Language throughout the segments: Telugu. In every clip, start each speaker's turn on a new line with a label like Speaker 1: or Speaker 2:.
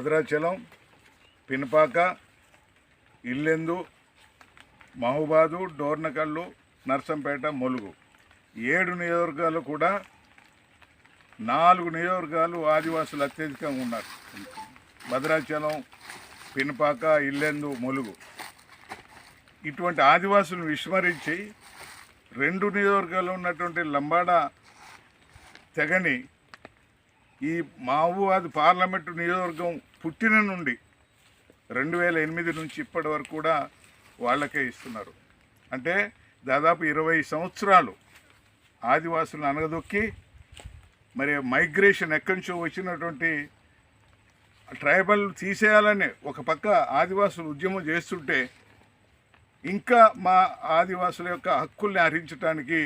Speaker 1: భద్రాచలం పినపాక ఇల్లెందు మహుబాదు డోర్నకల్లు నర్సంపేట ములుగు. ఏడు నియోజకవర్గాలు కూడా నాలుగు నియోజకవర్గాలు ఆదివాసులు అత్యధికంగా ఉన్నారు. భద్రాచలం పినపాక ఇల్లెందు మొలుగు. ఇటువంటి ఆదివాసులను విస్మరించి రెండు నియోజకవర్గాల్లో ఉన్నటువంటి లంబాడ తెగని ఈ మావువాది పార్లమెంటు నియోజకవర్గం పుట్టిన నుండి రెండు వేల ఎనిమిది నుంచి ఇప్పటి వరకు కూడా వాళ్ళకే ఇస్తున్నారు. అంటే దాదాపు ఇరవై సంవత్సరాలు ఆదివాసులను అనగదొక్కి మరి మైగ్రేషన్ ఎక్కడి నుంచో వచ్చినటువంటి ట్రైబల్ తీసేయాలని ఒక పక్క ఆదివాసులు ఉద్యమం చేస్తుంటే ఇంకా మా ఆదివాసుల యొక్క హక్కుల్ని హరించడానికి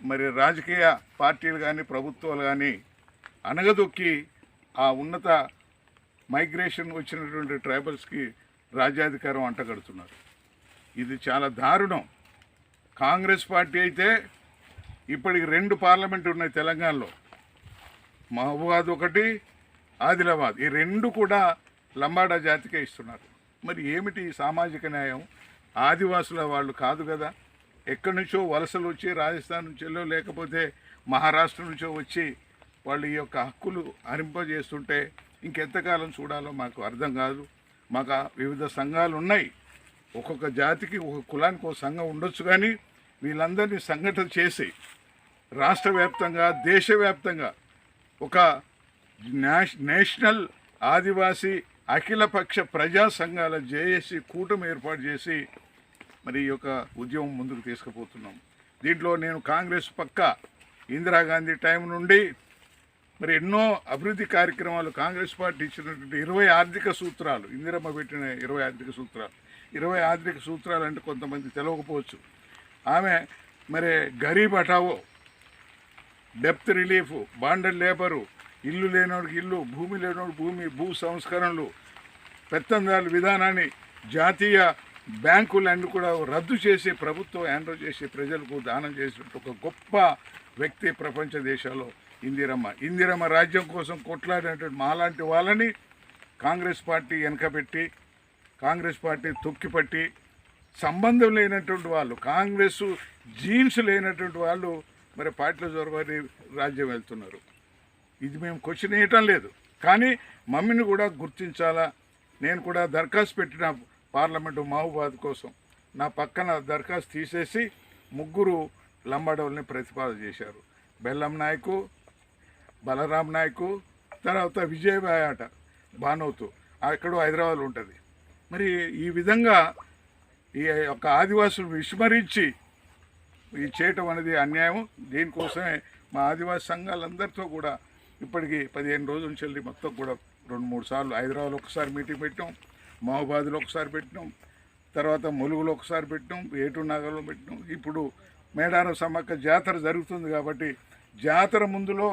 Speaker 1: మరి రాజకీయ పార్టీలు కానీ ప్రభుత్వాలు కానీ అనగదొక్కి ఆ ఉన్నత మైగ్రేషన్ వచ్చినటువంటి ట్రైబల్స్కి రాజ్యాధికారం అంటగడుతున్నారు. ఇది చాలా దారుణం. కాంగ్రెస్ పార్టీ అయితే ఇప్పటికి రెండు పార్లమెంట్ ఉన్నాయి తెలంగాణలో. మహబూబాద్ ఒకటి ఆదిలాబాద్. ఈ రెండు కూడా లంబాడా జాతికే ఇస్తున్నారు. మరి ఏమిటి సామాజిక న్యాయం? ఆదివాసుల వాళ్ళు కాదు కదా. ఎక్కడి నుంచో వలసలు వచ్చి రాజస్థాన్ నుంచో లేకపోతే మహారాష్ట్ర నుంచో వచ్చి వాళ్ళు ఈ యొక్క హక్కులు అరింపజేస్తుంటే ఇంకెంతకాలం చూడాలో మాకు అర్థం కాదు. మాకు వివిధ సంఘాలు ఉన్నాయి. ఒక్కొక్క జాతికి ఒక కులానికి ఒక సంఘం ఉండొచ్చు కానీ వీళ్ళందరినీ సంఘటన చేసి రాష్ట్ర వ్యాప్తంగా దేశవ్యాప్తంగా ఒక నేషనల్ ఆదివాసీ అఖిలపక్ష ప్రజా సంఘాల జేఏసీ కూటమి ఏర్పాటు చేసి మరి ఈ యొక్క ఉద్యమం ముందుకు తీసుకుపోతున్నాం. దీంట్లో నేను కాంగ్రెస్ పక్క ఇందిరాగాంధీ టైం నుండి మరి ఎన్నో అభివృద్ధి కార్యక్రమాలు కాంగ్రెస్ పార్టీ ఇచ్చినటువంటి ఇరవై ఆర్థిక సూత్రాలు ఇందిరమ్మ పెట్టిన ఇరవై ఆర్థిక సూత్రాలు. ఇరవై ఆర్థిక సూత్రాలు అంటే కొంతమంది తెలవకపోవచ్చు. ఆమె మరి గరీబ్ హఠావో డెప్త్ రిలీఫ్ బాండెడ్ లేబరు ఇల్లు లేనోడికి ఇల్లు భూమి లేనోడు భూమి భూ సంస్కరణలు పెత్తందారుల విధానాన్ని జాతీయ బ్యాంకులన్నీ కూడా రద్దు చేసి ప్రభుత్వం హ్యాండ్ చేసి ప్రజలకు దానం చేసినట్టు ఒక గొప్ప వ్యక్తి ప్రపంచ దేశాల్లో ఇందిరమ్మ. ఇందిరమ్మ రాజ్యం కోసం కొట్లాడినటువంటి మాలాంటి వాళ్ళని కాంగ్రెస్ పార్టీ వెనకబెట్టి కాంగ్రెస్ పార్టీ తొక్కిపట్టి సంబంధం లేనటువంటి వాళ్ళు కాంగ్రెస్ జీన్స్ లేనటువంటి వాళ్ళు మరి పార్టీలో జరగని రాజ్యం వెళ్తున్నారు. ఇది మేము క్వశ్చన్ వేయటం లేదు. కానీ మమ్మీని కూడా గుర్తించాలా? నేను కూడా దరఖాస్తు పెట్టిన పార్లమెంటు మహబూబాద్ కోసం. నా పక్కన దరఖాస్తు తీసేసి ముగ్గురు లంబాడోల్ని ప్రతిపాదన చేశారు. బెల్లం నాయకు బలరాం నాయకు తర్వాత విజయబాయ్ ఆట బానోతు అక్కడ హైదరాబాద్ ఉంటుంది. మరి ఈ విధంగా ఈ యొక్క ఆదివాసులు విస్మరించి ఈ చేయటం అనేది అన్యాయం. దీనికోసమే మా ఆదివాసీ సంఘాలందరితో కూడా ఇప్పటికి పదిహేను రోజుల నుంచి వెళ్ళి మొత్తం కూడా రెండు మూడు సార్లు హైదరాబాద్లో ఒకసారి మీటింగ్ పెట్టాం మహబాద్లో ఒకసారి పెట్టినాం తర్వాత ములుగులో ఒకసారి పెట్టినాం ఏటు నగర్లో పెట్టినాం ఇప్పుడు మేడారం సమ్మక్క జాతర జరుగుతుంది కాబట్టి జాతర ముందులో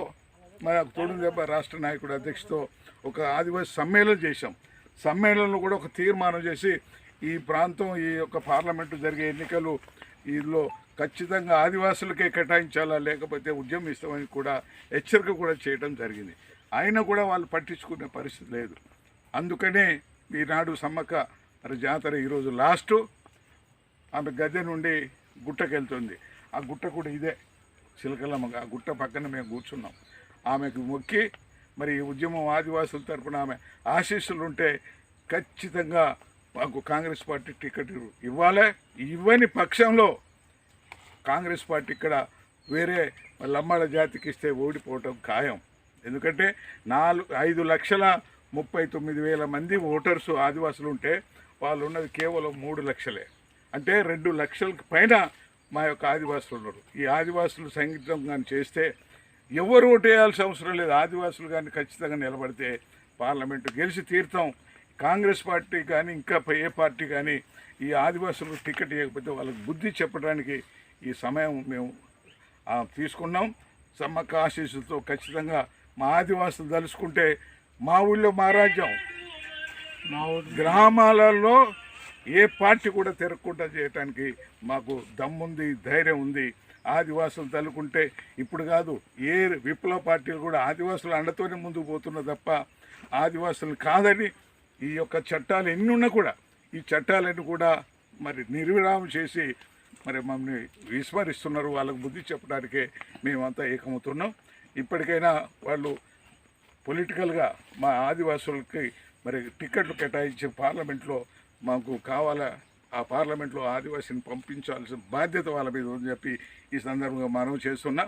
Speaker 1: మా తోడు రాష్ట్ర నాయకుడు అధ్యక్షతో ఒక ఆదివాసీ సమ్మేళనం చేశాం. సమ్మేళనంలో కూడా ఒక తీర్మానం చేసి ఈ ప్రాంతం ఈ యొక్క పార్లమెంటు జరిగే ఎన్నికలు వీళ్ళు ఖచ్చితంగా ఆదివాసులకే కేటాయించాలా లేకపోతే ఉద్యమం ఇస్తామని కూడా హెచ్చరిక కూడా చేయడం జరిగింది. అయినా కూడా వాళ్ళు పట్టించుకునే పరిస్థితి లేదు. అందుకనే ఈనాడు సమ్మక్క మరి జాతర ఈరోజు లాస్ట్. ఆమె గద్దె నుండి గుట్టకెళ్తుంది. ఆ గుట్ట కూడా ఇదే. చిలకలమ్మగా ఆ గుట్ట పక్కన మేము కూర్చున్నాం. ఆమెకు మొక్కి మరి ఉద్యమం ఆదివాసుల తరపున ఆమె ఆశీస్సులు ఉంటే ఖచ్చితంగా మాకు కాంగ్రెస్ పార్టీ టికెట్ ఇవ్వాలి. ఇవ్వని పక్షంలో కాంగ్రెస్ పార్టీ ఇక్కడ వేరే లమ్మాల జాతికి ఇస్తే ఓడిపోవటం ఖాయం. ఎందుకంటే నాలుగు ఐదు లక్షల ముప్పై తొమ్మిది వేల మంది ఓటర్స్ ఆదివాసులు ఉంటే వాళ్ళు ఉన్నది కేవలం మూడు లక్షలే. అంటే రెండు లక్షలకు పైన మా యొక్క ఆదివాసులు ఉన్నారు ఈ ఆదివాసులు సంగీతం కానీ చేస్తే ఎవరు ఓటు వేయాల్సిన అవసరం లేదు. ఆదివాసులు కానీ ఖచ్చితంగా నిలబడితే పార్లమెంటు గెలిచి తీరుతాం. కాంగ్రెస్ పార్టీ కానీ ఇంకా ఏ పార్టీ కానీ ఈ ఆదివాసులకు టికెట్ ఇవ్వకపోతే వాళ్ళకి బుద్ధి చెప్పడానికి ఈ సమయం మేము తీసుకున్నాం. సమ్మక్క ఆశీస్సులతో ఖచ్చితంగా మా ఆదివాసులు తలుచుకుంటే మా ఊళ్ళో మా రాజ్యం
Speaker 2: మా
Speaker 1: గ్రామాలలో ఏ పార్టీ కూడా తిరగకుండా చేయడానికి మాకు దమ్ముంది ధైర్యం ఉంది. ఆదివాసులు తలుకుంటే ఇప్పుడు కాదు ఏ విప్లవ పార్టీలు కూడా ఆదివాసుల అండతోనే ముందుకు పోతున్న తప్ప ఆదివాసులు కాదని ఈ యొక్క చట్టాలు ఎన్ని ఉన్నా కూడా ఈ చట్టాలన్నీ కూడా మరి నిర్విరామం చేసి మరి మమ్మల్ని విస్మరిస్తున్నారు. వాళ్ళకు బుద్ధి చెప్పడానికే మేమంతా ఏకమవుతున్నాం. ఇప్పటికైనా వాళ్ళు పొలిటికల్గా మా ఆదివాసులకి మరి టికెట్లు కేటాయించి పార్లమెంట్లో మాకు కావాలా ఆ పార్లమెంట్లో ఆదివాసీని పంపించాల్సిన బాధ్యత వాళ్ళ మీద ఉందని చెప్పి ఈ సందర్భంగా మనం చేస్తున్నా.